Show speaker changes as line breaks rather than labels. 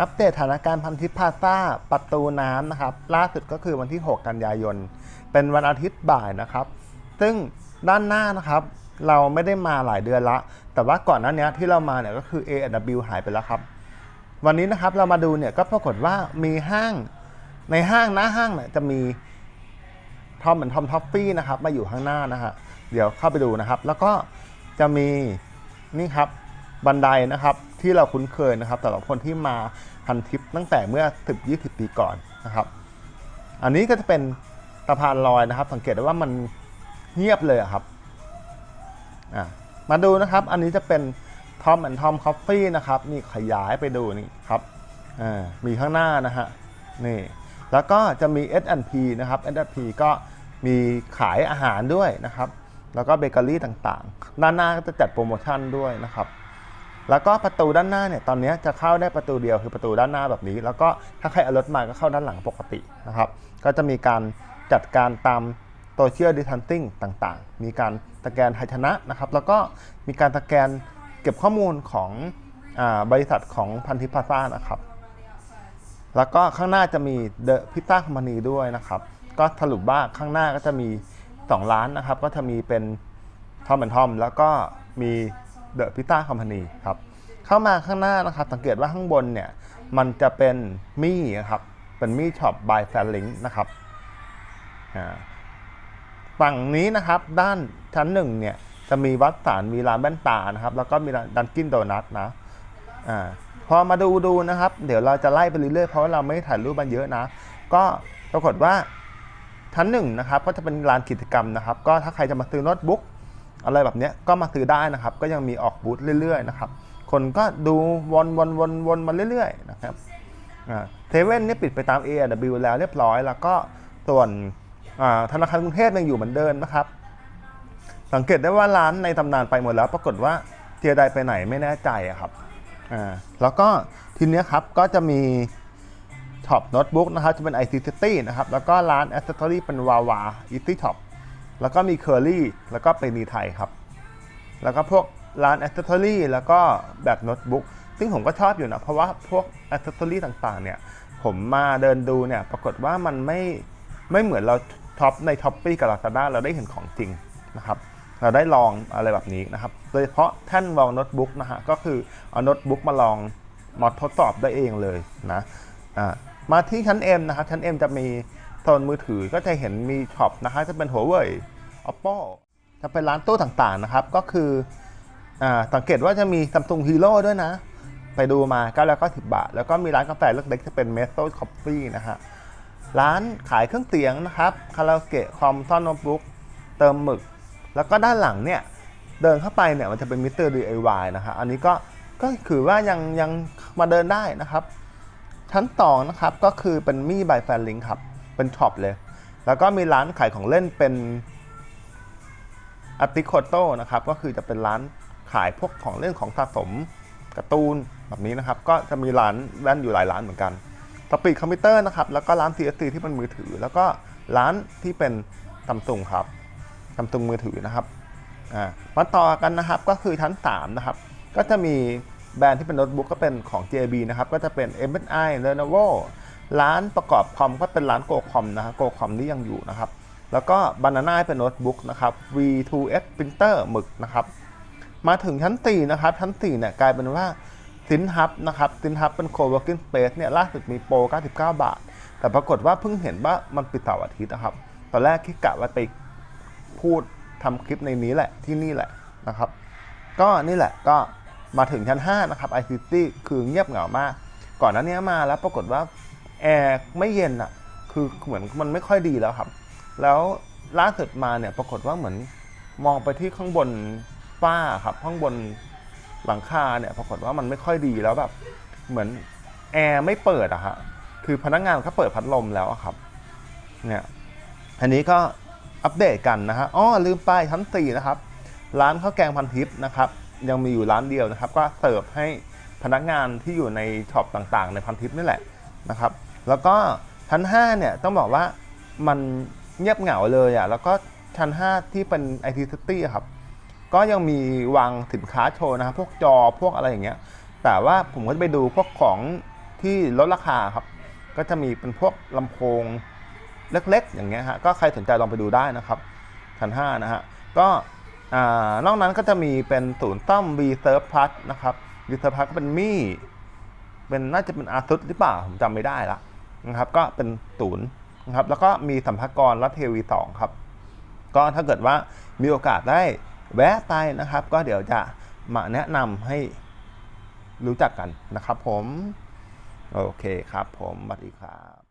อัปเดตสถานการณ์พันทิพย์พาซ่าประตูน้ำนะครับ ล่าสุดก็คือวันที่ 6 กันยายน เป็นวันอาทิตย์บ่ายนะครับ ซึ่งด้านหน้านะครับ เราไม่ได้มาหลายเดือนละ แต่ว่าก่อนหน้านี้ที่เรามาเนี่ยก็คือ A W หายไปแล้วครับ วันนี้นะครับเรามาดูเนี่ยก็ปรากฏว่ามีห้างในห้างหน้าห้างเนี่ยจะมีทอมเหมือนทอมท็อฟฟี่นะครับ มาอยู่ข้างหน้านะฮะเดี๋ยวเข้าไปดูนะครับ แล้วก็จะมีนี่ครับ บันไดนะครับที่เราคุ้นเคยนะครับสำหรับคนที่มาพันทิปตั้งแต่เมื่อ 10 20 ปีก่อนนะครับ อันนี้ก็จะเป็นสะพานลอยนะครับ สังเกตได้ว่ามันเงียบเลยครับมาดูนะครับ อันนี้จะเป็นทอมแอนทอมคอฟฟี่นะครับนี่ขยายไปดูนี่ครับมีข้างหน้านะฮะนี่แล้วก็จะมี S&P นะครับ S&P ก็มีขายอาหารด้วยนะครับ แล้วก็เบเกอรี่ต่างๆ ด้านหน้าก็จะจัดโปรโมชั่นด้วยนะครับ แล้วก็ประตูด้านหน้าเนี่ยตอนนี้จะเข้าได้ประตูเดียวคือประตูด้านหน้าแบบนี้ แล้วก็ถ้าใครเอารถมาก็เข้าด้านหลังปกตินะครับ ก็จะมีการจัดการตามโซเชียลดิทันติ้งต่างๆ มีการสแกนไทยชนะนะครับ แล้วก็มีการสแกนเก็บข้อมูลของอบริษัทของพันธิพาซ่านะครับ แล้วก็ข้างหน้าจะมีเดอะพิซซ่าคอมพานีด้วยนะครับ ก็สรุปว่าข้างหน้าก็จะมี 2 ร้านนะครับ ก็จะมีเป็นทอมแอนทอมแล้วก็มี เดอะพิซซ่าคอมพานีครับเข้ามาข้างหน้านะครับสังเกตว่าข้างบนเนี่ยมันจะเป็นมี่นะครับเป็นมี่ช็อปบายแฟลลิงนะครับฝั่งนี้นะครับด้านชั้นหนึ่งเนี่ยจะมีวัดสารมีร้านแว่นตานะครับ แล้วก็มีร้านดันกินโดนัทนะอ่าพอมาดูดูนะครับ เดี๋ยวเราจะไล่ไปเรื่อยๆเพราะว่าเราไม่ถ่ายรูปมันเยอะนะ ก็ปรากฏว่าชั้นหนึ่งนะครับก็จะเป็นลานกิจกรรมนะครับ ก็ถ้าใครจะมาซื้อโน้ตบุ๊ก อะไรแบบนี้ก็มาซื้อได้นะครับ ก็ยังมีออกบูธเรื่อยๆนะครับ คนก็ดูวนวนวนวนมาเรื่อยๆนะครับเทเว่นเนี่ยปิดไปตาม AW แล้วเรียบร้อย แล้วก็ส่วนธนาคารกรุงเทพยังอยู่เหมือนเดิมนะครับ สังเกตได้ว่าร้านในตำนานไปหมดแล้ว ปรากฏว่าเทียไดไปไหนไม่แน่ใจครับแล้วก็ทีนี้ครับก็จะมีช็อปโน้ตบุ๊กนะครับจะเป็น IT City นะครับ แล้วก็ร้าน Accessory เป็นวาวา Easy Shop แล้วก็มี Curly แล้วก็เป็นนีไทยครับ แล้วก็พวกร้าน Accessory แล้วก็แบบโน้ตบุ๊กซึ่งผมก็ชอบอยู่นะ เพราะว่าพวก Accessory ต่างๆ เนี่ย ผมมาเดินดูเนี่ย ปรากฏว่ามันไม่ไม่เหมือนเราท็อปใน s h อ p e e กับ Lazada เราได้เห็นของจริงนะครับ เราได้ลองอะไรแบบนี้นะครับ โดยเฉพาะแท่นรองโน้ตบุ๊กนะฮะ ก็คือเอาโน้ตบุ๊กมาลองมาทดสอบได้เองเลยนะ อ่า มาที่ชั้น M นะครับ ชั้น M จะมี โซนมือถือก็จะเห็นมีช็อปนะครับจะเป็นหัวเว่ย Oppo จะเป็นร้านตู้ต่างๆนะครับ ก็คืออ่าสังเกตว่าจะมี Samsung Hero ด้วยนะ ไปดูมา990บาท แล้วก็มีร้านกาแฟเล็กๆจะเป็น m e s o Coffee นะฮะร้านขายเครื่องเสียงนะครับคาราโอเกะคอมซ่อนโน้ตบุ๊กเติมหมึก แล้วก็ด้านหลังเนี่ยเดินเข้าไปเนี่ยมันจะเป็นมิสเตอร์ DIY นะฮะอันนี้ก็ก็คือว่ายังยังมาเดินได้นะครับ ชั้นสองนะครับก็คือเป็นมี่บายแฟนลิงครับ เป็นช็อปเลย แล้วก็มีร้านขายของเล่นเป็นอาร์ติโคโตนะครับ ก็คือจะเป็นร้านขายพวกของเล่นของสะสมการ์ตูนแบบนี้นะครับ ก็จะมีร้านแว่นอยู่หลายร้านเหมือนกันสปีดคอมพิวเตอร์นะครับ แล้วก็ร้าน CSC ที่เป็นมือถือ แล้วก็ร้านที่เป็นซัมซุงครับซัมซุงมือถือนะครับอ่ามาต่อกันนะครับก็คือชั้น 3 นะครับ ก็จะมีแบรนด์ที่เป็นโน้ตบุ๊กก็เป็นของ JB นะครับ ก็จะเป็น MSI Lenovo ร้านประกอบคอมก็เป็นร้านโกคอมนะฮะโกคอมที่ยังอยู่นะครับ แล้วก็ Banana เป็นโน้ตบุ๊กนะครับ V2S Printer หมึกนะครับ มาถึงชั้น4นะครับ ชั้น4เนี่ยกลายเป็นว่าสินฮับนะครับสินฮับเป็น co-working space เนี่ยล่าสุดมีโปร 99 บาท แต่ปรากฏว่าเพิ่งเห็นว่ามันปิดเสาร์อาทิตย์นะครับ ตอนแรกคิดกะว่าไปพูดทำคลิปในนี้แหละที่นี่แหละนะครับ ก็นี่แหละก็มาถึงชั้น 5 นะครับ i c t คือเงียบเหงามาก ก่อนหน้านี้มาแล้วปรากฏว่า แอร์ไม่เย็นอะคือเหมือนมันไม่ค่อยดีแล้วครับ แล้วล่าสุดมาเนี่ยปรากฏว่าเหมือนมองไปที่ข้างบนฝ้าครับ ข้างบนหลังคาเนี่ยปรากฏว่ามันไม่ค่อยดีแล้วแบบ เหมือนแอร์ไม่เปิดอะฮะคือพนักงานเขาเปิดพัดลมแล้วครับเนี่ยอันนี้ก็อัปเดตกันนะฮะอ๋อลืมไปชั้น4นะครับ ร้านข้าวแกงพันทิพย์นะครับ ยังมีอยู่ร้านเดียวนะครับ ก็เสิร์ฟให้พนักงานที่อยู่ในช็อปต่างๆ ในพันทิพย์นี่แหละนะครับ แล้วก็ชั้น5เนี่ยต้องบอกว่ามันเงียบเหงาเลยอะ่ะแล้วก็ชั้น 5 ที่เป็น IT City ครับ ก็ยังมีวางสินค้าโชว์นะครับพวกจอพวกอะไรอย่างเงี้ย แต่ว่าผมก็จะไปดูพวกของที่ลดราคาครับ ก็จะมีเป็นพวกลำโพงเล็กๆ อย่างเงี้ยฮะก็ใครสนใจลองไปดูได้นะครับชั้น5นะฮะก็อ่านอกนั้นก็จะมีเป็นศูนย์ซ่อม V Serve Plus นะครับ V Serve Plus ก็เป็นมี่เป็นน่าจะเป็นอาซุสหรือเปล่า ผมจำไม่ได้ละ นะครับก็เป็นศูนย์นะครับแล้วก็มีสัมภากรรัฐเทวีสองครับ ก็ถ้าเกิดว่ามีโอกาสได้แวะไปนะครับ ก็เดี๋ยวจะมาแนะนำให้รู้จักกันนะครับผม โอเคครับผมสวัสดีครับ